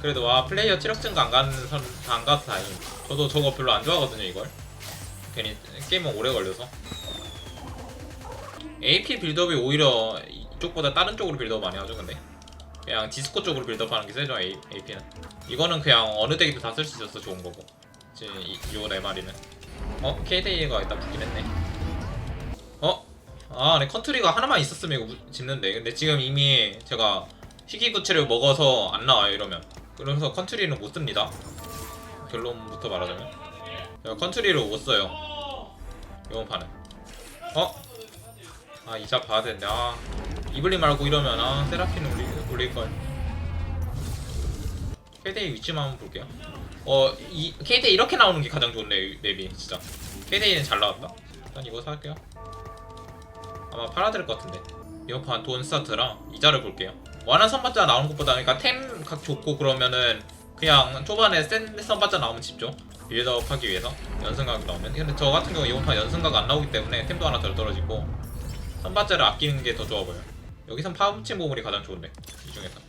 그래도 와 플레이어 체력 증가 안 가는 사람 안 가서 다행. 저도 저거 별로 안 좋아하거든요 이걸. 괜히 게임은 오래 걸려서. AP 빌드업이 오히려 이쪽보다 다른 쪽으로 빌드업 많이 하죠 근데. 그냥 디스코 쪽으로 빌드업하는 게 세죠 AP는. 이거는 그냥 어느 덱에도 다쓸 수 있어서 좋은 거고. 지금 이, 요 네 마리는. 어 KDA가 일단 붙긴 했네. 어? 아, 네 컨트리가 하나만 있었으면 이거 우- 집는데. 근데 지금 이미 제가 희귀구치를 먹어서 안 나와요 이러면. 그래서 컨트리는 못 씁니다. 결론부터 말하자면. 제가 컨트리를 못 써요. 이번 판은. 어? 아 이자 봐야 되는데 아 이블리 말고 이러면 아 세라핀 올리, 올릴걸 KDA 위치만 한번 볼게요 어 이 KDA 이렇게 나오는 게 가장 좋네 이 맵이 진짜 KDA는 잘 나왔다 일단 이거 살게요 아마 팔아드릴 것 같은데 이번 판돈 스타트랑 이자를 볼게요 완한 선발자 나오는 것보다 그러니까 템 각 좋고 그러면은 그냥 초반에 센 선발자 나오면 집죠. 빌드업 하기 위해서 연승각 나오면. 근데 저 같은 경우 이번 판 연승각 안 나오기 때문에 템도 하나 덜 떨어지고 선발자를 아끼는 게 더 좋아 보여 여기선 파묻힌 보물이 가장 좋은데 이 중에서.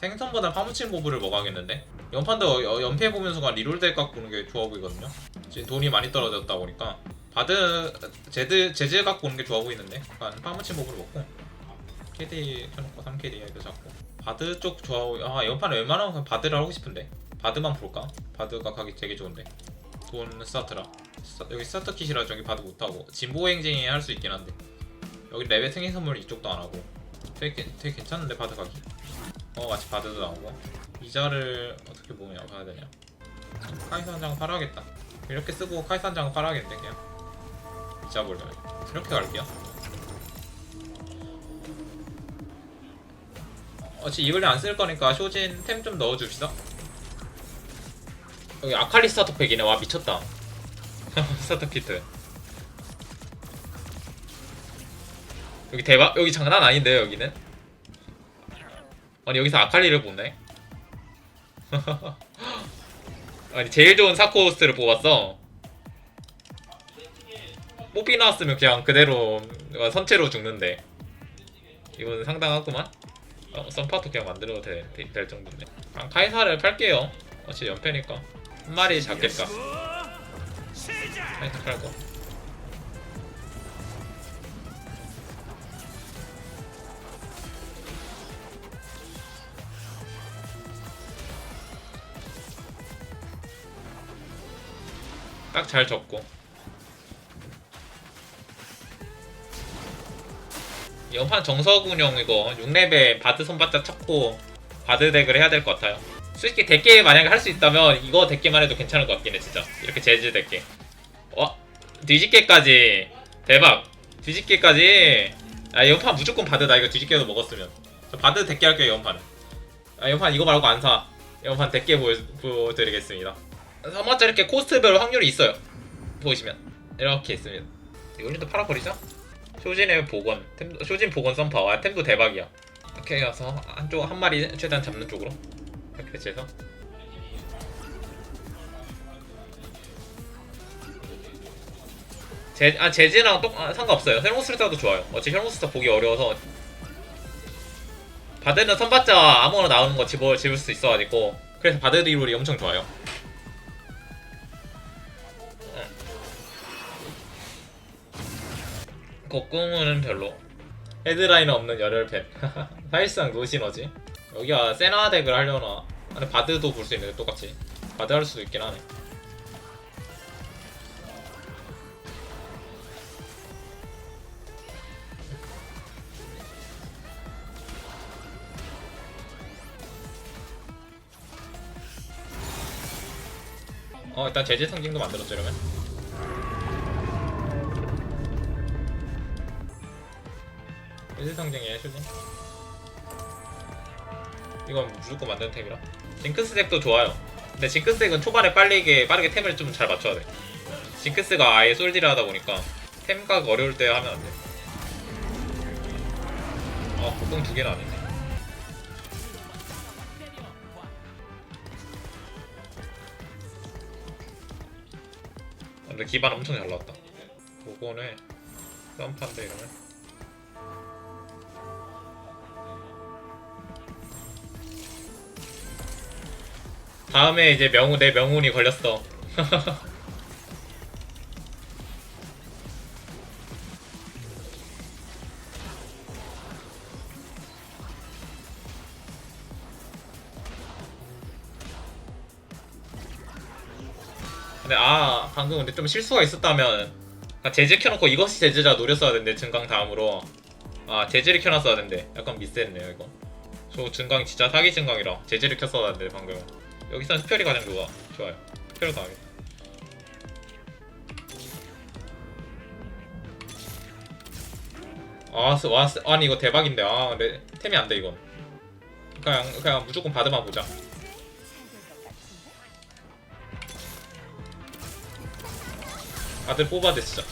생선보다 파묻힌 보물을 먹어야겠는데? 연판도 여- 연패 보면 순간 리롤 덱 갖고 오는 게 좋아 보이거든요. 지금 돈이 많이 떨어졌다 보니까. 바드 제드 제즈 갖고 오는 게 좋아 보이는데. 약간 파묻힌 보물을 먹고 KD 켜놓고 3KD 이거 잡고. 바드 쪽 좋아 보이 아 연판 웬만하면 바드를 하고 싶은데. 바드만 볼까? 바드가 가기 되게 좋은데. 돈 스타트라. 스타- 여기 스타트 킷이라 저기 바드 못하고. 진보 행진이 할 수 있긴 한데. 여기 레벨 생일 선물 이쪽도 안 하고. 되게, 되게 괜찮은데 바드 가기. 어 마치 바드도 나오고 이자를 어떻게 보면 봐야 되냐. 카이사 한 장 팔아야겠다. 이렇게 쓰고 카이사 한 장 팔아야겠네 그냥. 이자 보려면. 이렇게 갈게요 어차피 이블리 안쓸 거니까 쇼진 템 좀 넣어줍시다. 여기 아칼리 스타터 팩이네. 와 미쳤다. 스타터 키트. 여기 대박. 여기 장난 아닌데요 여기는? 아니 여기서 아칼리를 뽑네? 아니 제일 좋은 사코스트를 뽑았어. 뽑기 나왔으면 그냥 그대로 선체로 죽는데. 이건 상당하구만 어, 썬파도 그냥 만들어도 돼, 돼- 될 정도네. 아, 카이사를 팔게요. 어차피 연패니까. 한 마리 잡겠다. 카이사 팔고 딱잘 적고 연판 정석운영 이거 6렙에 바드 손바짝 쳤고 바드 덱을 해야 될 것 같아요. 솔직히 덱게 만약에 할 수 있다면 이거 덱게만 해도 괜찮을 것 같긴 해 진짜. 이렇게 재즈 덱게. 와 뒤집게까지. 대박. 뒤집게까지. 아 연판 무조건 바드다 이거 뒤집게도 먹었으면. 저 바드 덱게 할게요 연판은 아 연판 이거 말고 안사. 연판 덱게 보여, 보여드리겠습니다. 3화짜 이렇게 코스트별 확률이 있어요. 보시면. 이렇게 있습니다. 이걸도 팔아버리자. 쇼진의 복원, 템, 쇼진 복원 썬파 와 템도 대박이야. 이렇게 해서 한쪽 한 마리 최대한 잡는 쪽으로 이렇게 배치해서 제, 아 제지랑 똑 아, 상관없어요. 혈무스타도 좋아요. 어차피 혈무스타 보기 어려워서 바드는 선봤자 아무거나 나오는 거 집어 집을 수 있어가지고 그래서 바드 리롤이 엄청 좋아요. 곡궁은 별로. 헤드라인 없는 열혈팬. 사실상 노시너지? 여기가 세나 덱을 하려나? 근데 바드도 볼 수 있는데 똑같이. 바드 할 수도 있긴 하네. 어 일단 제재 상징도 만들었죠 이러면 상징이에요 쇼진 이건 무조건 만드는 템이라. 징크스 덱도 좋아요. 근데 징크스 덱은 초반에 빠르게 빠르게 템을 좀 잘 맞춰야 돼. 징크스가 아예 솔딜을 하다 보니까 템 각 어려울 때 하면 안돼. 아 곡동 두 개나 아니네. 아, 근데 기반 엄청 잘 나왔다. 그거는 썸판데 이러면 다음에 이제 명운 내 명운이 걸렸어. 근데 아 방금 근데 좀 실수가 있었다면. 아, 제재 켜놓고 이것이 제재자 노렸어야 된대 증강 다음으로. 아 제재를 켜놨어야 된대. 약간 미스했네요 이거. 저 증강 진짜 사기 증강이라 제재를 켰어야 된대 방금 여기선 스펠이 가장 좋아. 좋아요. 스펠로 당하겠다 아, 스- 와, 스- 아니 이거 대박인데. 아 근데 템이 안 돼 이건. 그냥 그냥 무조건 바드만 보자. 다들 뽑아야 돼 진짜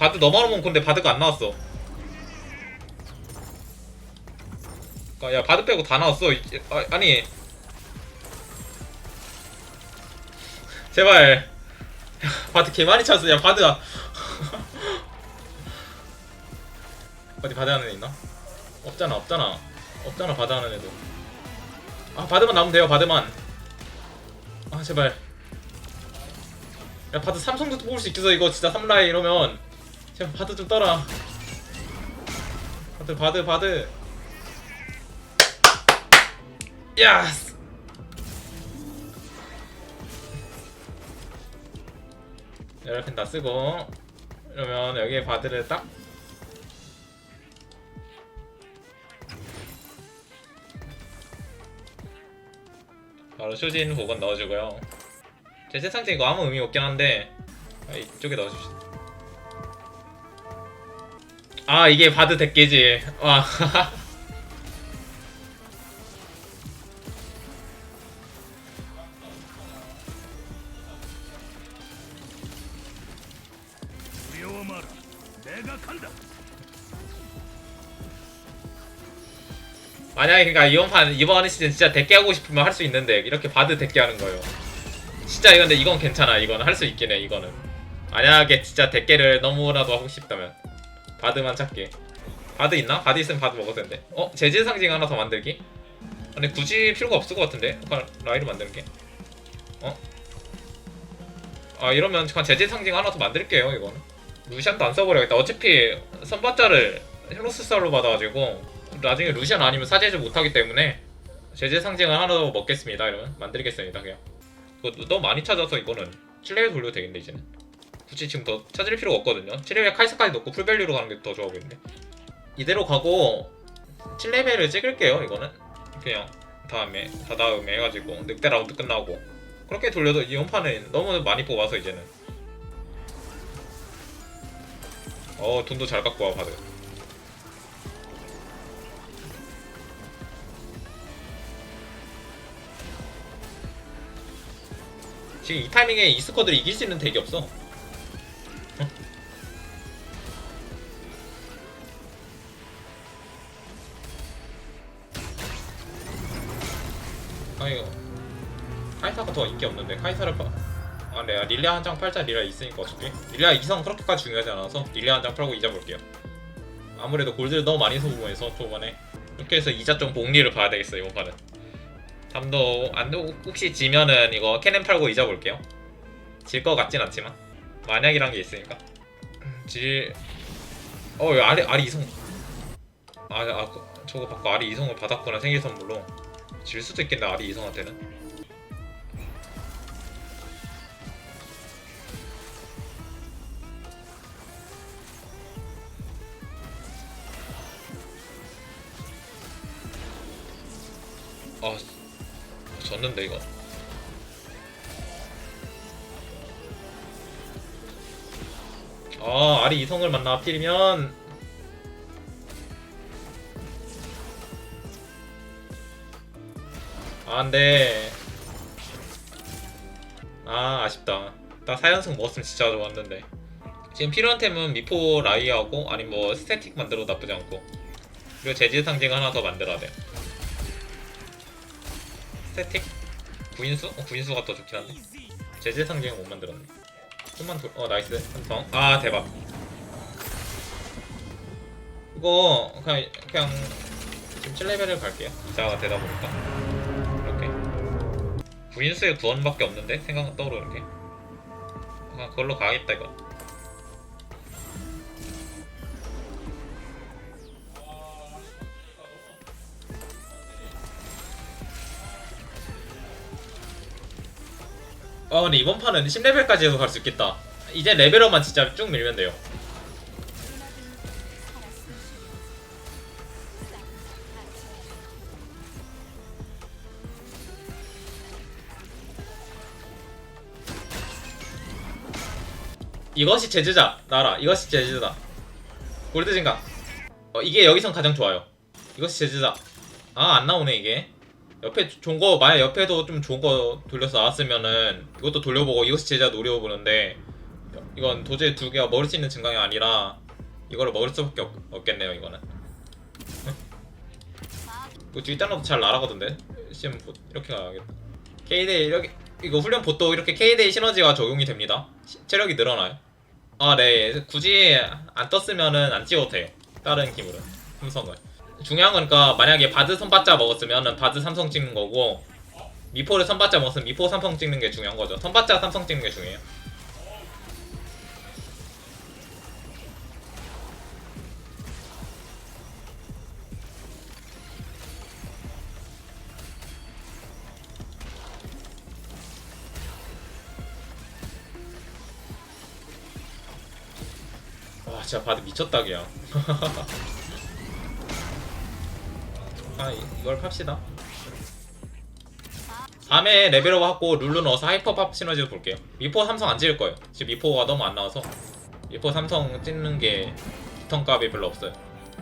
바드 오면 근데 바드가 안 나왔어. 아, 야 바드 빼고 다 나왔어. 이- 아, 아니. 제발. 바드 개 많이 찼어. 야 바드야 어디 바드 하는 애 있나? 없잖아 없잖아. 없잖아 바드 하는 애도. 아 바드만 나오면 돼요 바드만. 아 제발. 야 바드 삼성도 뽑을 수 있겠어? 이거 진짜 3라인 이러면 제발 바드 좀 떠라. 바드 바드 바드. 야스. 이렇게 다 쓰고 이러면 여기에 바드를 딱. 바로 쇼진 복원 넣어주고요. 제 세상에 이거 아무 의미 없긴 한데 아, 이쪽에 넣어줍시다 아 이게 바드 대깨지 와. 만약에 그러니까 이번 판 이번 시즌 진짜 대깨 하고 싶으면 할 수 있는데 이렇게 바드 대깨 하는 거예요. 진짜 이건 근데 이건 괜찮아. 이거는 할수 있긴 해. 이거는 만약에 진짜 대깨를 너무나도 하고 싶다면 바드만 찾게. 바드 있나? 바드 있으면 바드 먹을 텐데. 어 재질 상징 하나 더 만들기? 근데 굳이 필요가 없을 것 같은데. 라이를 만드는 게. 어? 아 이러면 그냥 재질 상징 하나 더 만들게요. 이거는. 루시안도 안 써버려야겠다. 어차피 선바자를 헤로스 쌀로 받아가지고 나중에 루시안 아니면 사제지 못하기 때문에 제재 상징을 하나 더 먹겠습니다. 이러면 만들겠습니다. 그냥 그거 너무 많이 찾아서 이거는 7레벨 돌려도 되겠네 이제는. 굳이 지금 더 찾을 필요가 없거든요. 7레벨 카이사까지 넣고 풀밸류로 가는 게 더 좋아 보이는데. 이대로 가고 7레벨을 찍을게요. 이거는 그냥 다음에 다 다음에 해가지고 늑대 라운드 끝나고 그렇게 돌려도 이 연판은 너무 많이 뽑아서 이제는. 어 돈도 잘 갖고 와 바드. 지금 이 타이밍에 이 스쿼드를 이길 수 있는 덱이 없어. 카이사가 더 인기 없는데 카이사를 파... 아 내가 릴리아 한 장 팔자 릴리아 있으니까 어차피 릴리아 이성 그렇게까지 중요하지 않아서 릴리아 한 장 팔고 이자 볼게요 아무래도 골드를 너무 많이 소모해서 초반에 이렇게 해서 이자 좀 복리를 봐야 되겠어 이번 판은 담도 안 혹시 지면은 이거 캐넨 팔고 이자 볼게요. 질 것 같진 않지만 만약이란 게 있으니까. 질. 어, 여기 아리 아리 이성. 아, 아 그- 저거 받고 아리 이성을 받았구나 생일 선물로. 질 수도 있겠네 아리 이성한테는. 아, 졌는데 이거. 아, 아리 이성을 만나 하필이면 아, 안돼. 아, 아쉽다. 나 4연승 먹었으면 진짜 좋았는데 지금 필요한 템은 미포 라이하고 아니 뭐 스태틱 만들어도 나쁘지 않고 그리고 재질 상징 하나 더 만들어야 돼 스태틱? 구인수? 어, 구인수가 더 좋긴 한데. 재질 상징은 못 만들었네. 좀만 돌.. 어 나이스. 한성 아 대박. 이거 그냥 그냥 지금 7레벨을 갈게요. 이자가 되다 보니까. 이렇게. 구인수의 구원밖에 없는데? 생각 떠오르는 게 아, 그걸로 가야겠다 이거 아 근데 이번 판은 10레벨까지도 갈수 있겠다. 이제 레벨업만 진짜 쭉 밀면 돼요. 이것이 제주자 나라. 이것이 제주다 골드 진강 어, 이게 여기선 가장 좋아요. 이것이 제주자. 아 안 나오네 이게 옆에 좋은 거 만약 옆에도 좀 좋은 거 돌려서 나왔으면은 이것도 돌려보고 이것이 제자 노려보는데 이건 도저히 두 개가 먹을 수 있는 증강이 아니라 이거를 먹을 수밖에 없, 없겠네요 이거는. 이거 뒷단어도 잘 날아가던데? CM 봇. 이렇게 가야겠다. K데이 이렇게 이거 훈련 봇도 이렇게 K데이 시너지가 적용이 됩니다. 시- 체력이 늘어나요? 아네. 굳이 안 떴으면은 안 찍어도 돼요. 다른 기물은. 삼성을 중요한 건 그러니까 만약에 바드 선바자 먹었으면은 바드 삼성 찍는 거고 미포를 선바자 먹었으면 미포 삼성 찍는 게 중요한 거죠. 선바자 삼성 찍는 게 중요해요. 와 진짜 바드 미쳤다 그냥 아 이- 이걸 팝시다. 다음에 레벨업 하고 룰루 넣어서 하이퍼 팝 시너지도 볼게요. 미포 삼성 안 찍을 거예요. 지금 미포가 너무 안 나와서. 미포 삼성 찍는 게 턴값이 별로 없어요.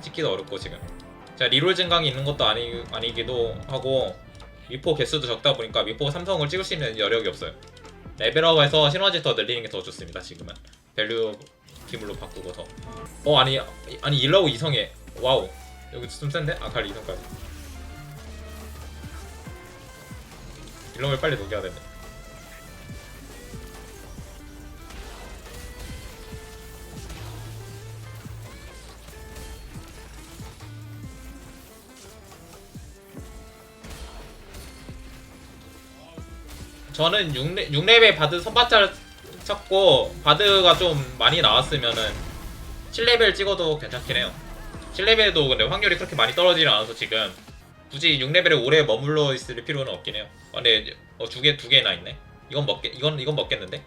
찍기도 어렵고 지금. 자 리롤 증강이 있는 것도 아니, 아니기도 하고 미포 개수도 적다 보니까 미포 삼성을 찍을 수 있는 여력이 없어요. 레벨업해서 시너지 더 늘리는 게 더 좋습니다 지금은. 밸류 기물로 바꾸고 더. 어 아니 아니 일라고 이성해. 와우. 여기 좀 센데? 아칼리 이성까지. 일라를 빨리 녹여야 되네. 저는 6레, 6레벨 바드 선바자를 찾고 바드가 좀 많이 나왔으면은 7레벨 찍어도 괜찮긴 해요 7레벨도 근데 확률이 그렇게 많이 떨어지지 않아서 지금 굳이 6레벨에 오래 머물러 있을 필요는 없긴 해요. 아, 근데 어, 두 개, 두 개나 있네. 이건 먹겠, 이건, 이건 먹겠는데?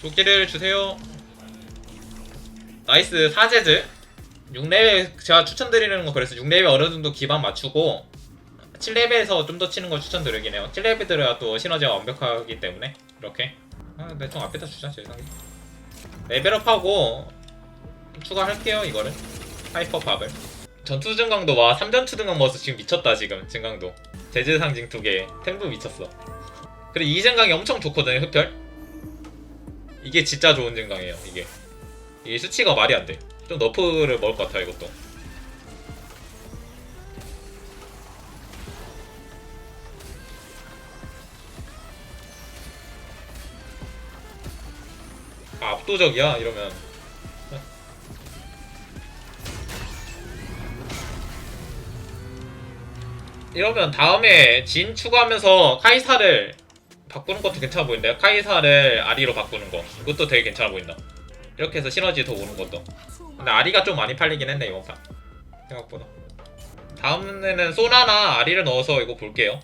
조끼를 주세요. 나이스. 사제즈. 6레벨 제가 추천드리는 거 그래서 6레벨 어느 정도 기반 맞추고 7레벨에서 좀 더 치는 걸 추천드리긴 해요. 7레벨 들어야 또 시너지가 완벽하기 때문에 이렇게. 아, 대충 앞에다 주자 제 생각에 레벨업하고 추가할게요 이거를 하이퍼 밥을. 전투 증강도 와 3전투 증강 먹어서 지금 미쳤다 지금. 증강도. 재즈 상징 두개. 템도 미쳤어. 그리고 이 증강이 엄청 좋거든요 흡혈 이게 진짜 좋은 증강이에요 이게. 이게 수치가 말이 안돼 좀 너프를 먹을 것 같아요 이것도. 아, 압도적이야 이러면 이러면 다음에 진 추가하면서 카이사를 바꾸는 것도 괜찮아 보이는데요 카이사를 아리로 바꾸는 거 이것도 되게 괜찮아 보인다 이렇게 해서 시너지 더 오는 것도 근데 아리가 좀 많이 팔리긴 했네 이번 판 생각보다 다음에는 소나나 아리를 넣어서 이거 볼게요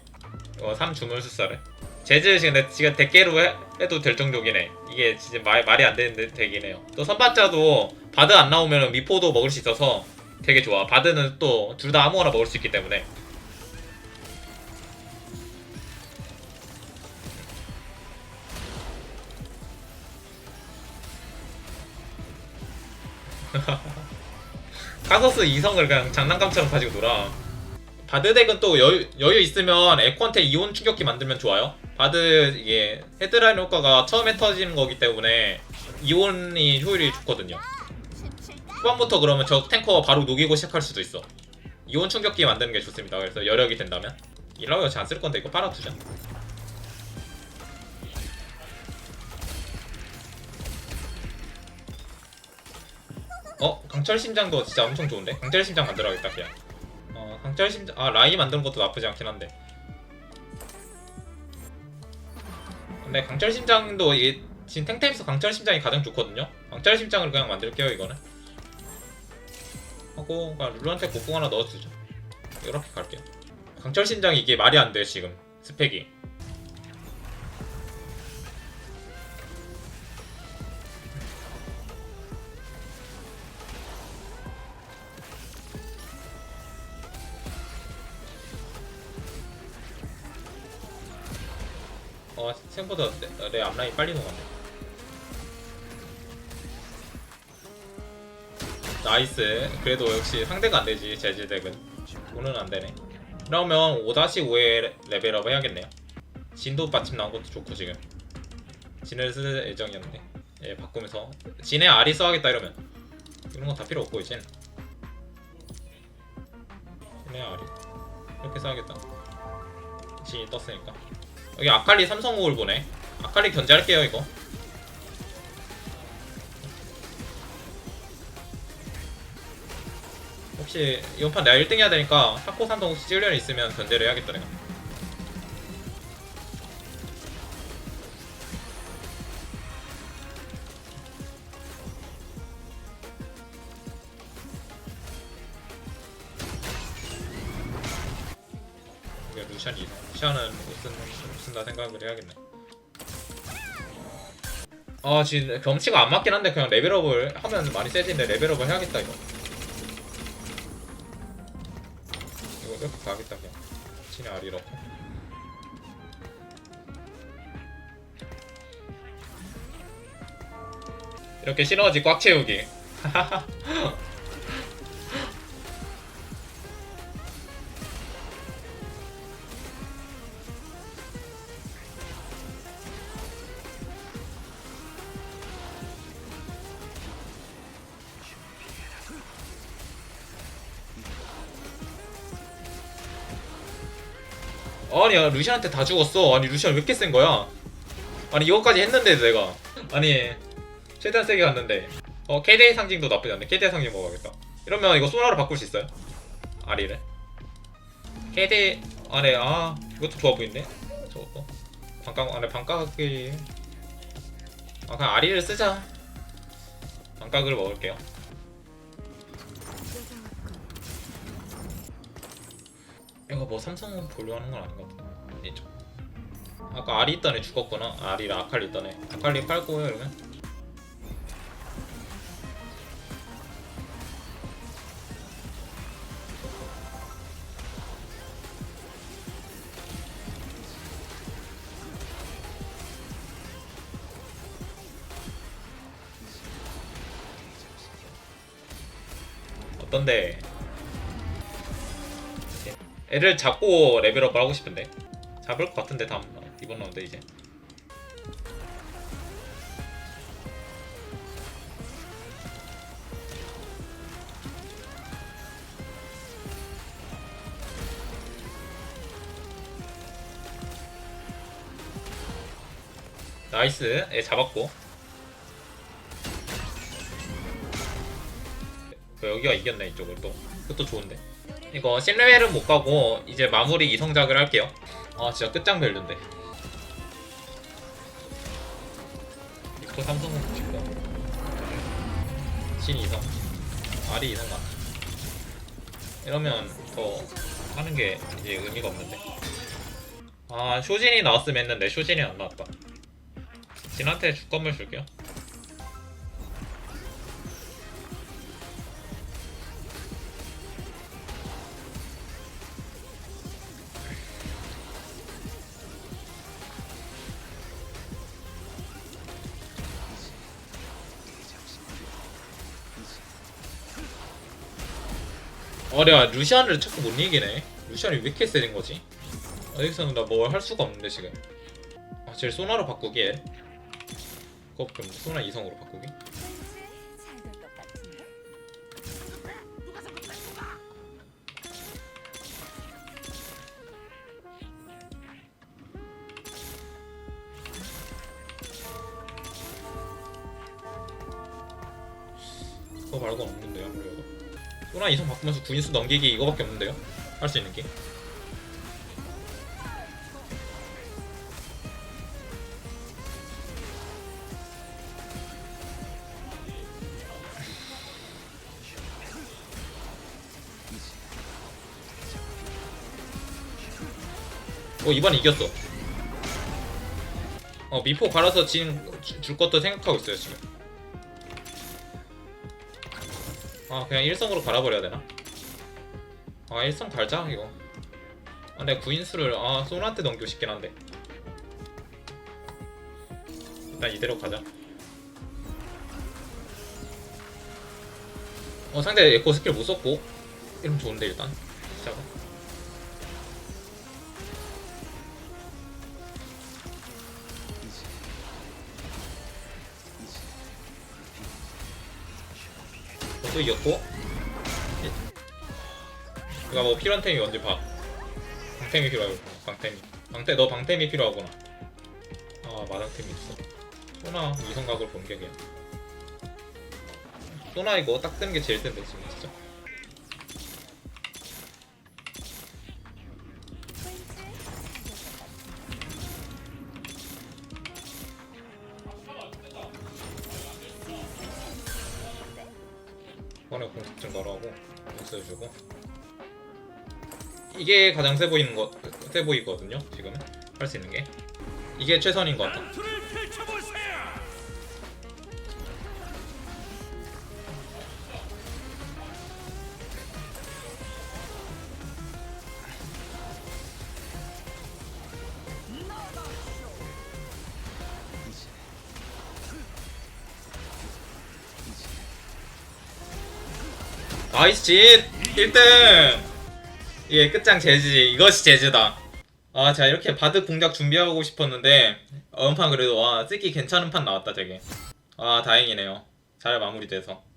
이거 3 주물수사를 재즈 지금 지금 대깨로 해, 해도 될 정도긴 해. 이게 진짜 말, 말이 안 되는 데 되긴 해요. 또 선바자도 바드 안 나오면 미포도 먹을 수 있어서 되게 좋아. 바드는 또 둘 다 아무거나 먹을 수 있기 때문에. 카서스 이성을 그냥 장난감처럼 가지고 놀아. 바드 덱은 또 여유, 여유 있으면 에코한테 이온 충격기 만들면 좋아요. 바드 이게 헤드라인 효과가 처음에 터지는 거기 때문에 이온이 효율이 좋거든요. 후반부터 그러면 저 탱커 바로 녹이고 시작할 수도 있어. 이온 충격기 만드는 게 좋습니다. 그래서 여력이 된다면 이라고 여치 안쓸 건데 이거 빨아두자. 어 강철 심장도 진짜 엄청 좋은데 강철 심장 만들어야겠다 그냥. 어 강철 심장 아 라이 만드는 것도 나쁘지 않긴 한데. 근데 강철 심장도 이게 지금 탱탱에서 강철 심장이 가장 좋거든요. 강철 심장을 그냥 만들게요 이거는. 하고 그냥 룰한테 곡궁 하나 넣어주죠. 이렇게 갈게요. 강철 심장이 이게 말이 안 돼 지금 스펙이. 생각보다 내, 내 앞라인 빨리 녹았네. 나이스. 그래도 역시 상대가 안 되지 제지 덱은. 돈은 안 되네. 그러면 5-5에 레벨업 해야겠네요. 진도 받침 나온 것도 좋고 지금. 진을 쓸 예정이었는데. 예 바꾸면서 진의 아리 써야겠다 이러면 이런 건 다 필요 없고 이젠. 진의 아리 이렇게 써야겠다. 진이 떴으니까. 여기 아칼리 삼성호를 보네. 아칼리 견제할게요 이거. 혹시 이번 판 내가 1등 해야 되니까 사코 삼성 혹시 찔려는 있으면 견제를 해야겠다 내가. 이게 루시안이 루시안은 못, 쓴, 못 쓴다 생각을 해야겠네. 아 지금 경치가 안 맞긴 한데 그냥 레벨업을 하면 많이 세지는데 레벨업을 해야겠다 이거. 이거 이렇게 가겠다 그냥. 신의 아리 이렇게. 이렇게 시너지 꽉 채우기. 아니 야 루시안한테 다 죽었어. 아니 루시안 왜 이렇게 센 거야? 아니 이거까지 했는데 내가. 아니 최대한 세게 갔는데. 어 KDA 상징도 나쁘지 않네. KDA 상징 먹어야겠다. 이러면 이거 소나로 바꿀 수 있어요? 아리를? KDA 안에 아 이것도 좋아 보이네. 저것도 반각 안에 반각이 아 그냥 아리를 쓰자. 반각을 먹을게요 이거 뭐 삼성 보려 하는 건 아닌 것 같아. 이쪽. 아까 아리 있던 애 죽었구나. 아리랑 아칼리 있던 애. 아칼리 팔고요 이러면. 어떤데? 애를 잡고 레벨업을 하고 싶은데. 잡을 것 같은데 다음 라- 이번 라운드 이제. 나이스. 애 잡았고. 그 여기가 이겼네 이쪽을 또. 그것도 좋은데 이거 신레벨은 못 가고 이제 마무리 이성작을 할게요. 아 진짜 끝장 벨드인데. 빅토 삼성은 지금 신 이성, 아리 이성 맞. 이러면 더 하는 게 이제 의미가 없는데. 아 쇼진이 나왔으면 했는데 쇼진이 안 나왔다. 진한테 주건물 줄게요. 어 내가 루시안을 자꾸 못 이기네. 루시안이 왜 이렇게 세진 거지? 아, 여기서는 나 뭘 할 수가 없는데 지금. 아 제일 소나로 바꾸기 해 그거 그럼 소나 이성으로 바꾸기 바꾸면서 구인수 넘기기 이거밖에 없는데요? 할 수 있는 게? 어 이번 이겼어. 어 미포 갈아서 진, 주- 줄 것도 생각하고 있어요 지금 아 그냥 일성으로 갈아버려야 되나? 아 일성 갈자 이거. 아 내가 구인수를 아 소나한테 넘기고 싶긴 한데. 일단 이대로 가자. 어 상대 에코 스킬 못 썼고. 이러면 좋은데 일단 또 이겼고? 이거 뭐 필요한 템이 뭔지 봐. 방템이 필요하고 방템이. 방템 너 방템이 필요하구나. 아 마당템이 있어. 소나? 이성각을 본격이야 소나 이거? 딱 뜨는 게 제일 센데 지금 써주고. 이게 가장 세 보이는 거세 보이거든요 지금. 할 수 있는 게. 이게 최선인 것 같아 나이스 짓. 1등. 이게 끝장 제지. 이것이 제즈다. 아 제가 이렇게 바드 공략 준비하고 싶었는데 음판 그래도 와 쓰기 괜찮은 판 나왔다 되게. 아 다행이네요. 잘 마무리돼서